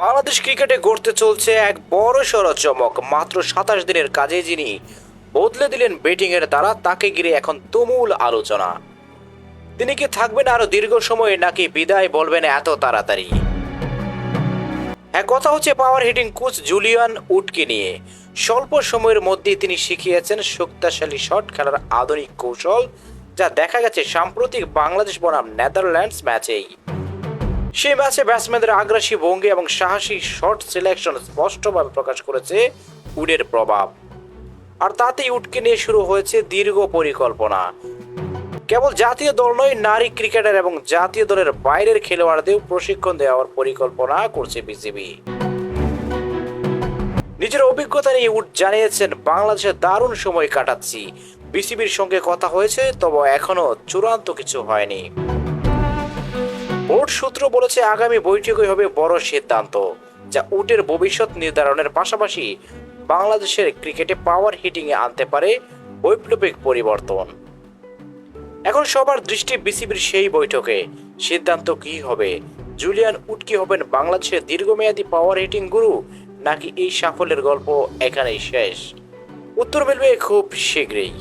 বাংলাদেশ ক্রিকেটে গড়তে চলছে এক বড় সড় চমক। মাত্র সাতাশ দিনের কাজে যিনি বদলে দিলেন ব্যাটিংয়ের দ্বারা, তাকে ঘিরে এখন তুমুল আলোচনা। তিনি কি থাকবেন আরও দীর্ঘ সময়ে, নাকি বিদায় বলবেন এত তাড়াতাড়ি? এক কথা হচ্ছে পাওয়ার হিটিং কোচ জুলিয়ান উডকে নিয়ে। স্বল্প সময়ের মধ্যেই তিনি শিখিয়েছেন শক্তিশালী শট খেলার আধুনিক কৌশল, যা দেখা গেছে সাম্প্রতিক বাংলাদেশ বনাম নেদারল্যান্ডস ম্যাচেই সেই ম্যাচে ব্যাটসম্যানদের আগ্রাসী ভঙ্গি এবং সাহসী শট সিলেকশন স্পষ্টভাবে প্রকাশ করেছে উডের প্রভাব। আর তাতেই উডকে নিয়ে শুরু হয়েছে দীর্ঘ পরিকল্পনা। কেবল জাতীয় দল নয়, নারী ক্রিকেটার এবং জাতীয় দলের বাইরের খেলোয়াড়দের প্রশিক্ষণ দেওয়ার পরিকল্পনা করছে বিসিবি নিজের অভিজ্ঞতা নিয়ে উড জানিয়েছেন বাংলাদেশে দারুণ সময় কাটাচ্ছি। বিসিবির সঙ্গে কথা হয়েছে, তবে এখনও চূড়ান্ত কিছু হয়নি। সূত্র বলেছে আগামী বৈঠকই হবে বড় সিদ্ধান্ত, যা উটের ভবিষ্যৎ নির্ধারণের পাশাপাশি বাংলাদেশের ক্রিকেটে পাওয়ার হিটিংয়ে আনতে পারে বৈপ্লবিক পরিবর্তন। এখন সবার দৃষ্টি বিসিবির সেই বৈঠকে, সিদ্ধান্ত কি হবে? জুলিয়ান উড কি হবেন বাংলাদেশের দীর্ঘমেয়াদী পাওয়ার হিটিং গুরু নাকি এই সাফল্যের গল্প এখানেই শেষ? উত্তর মিলবে খুব শীঘ্রই।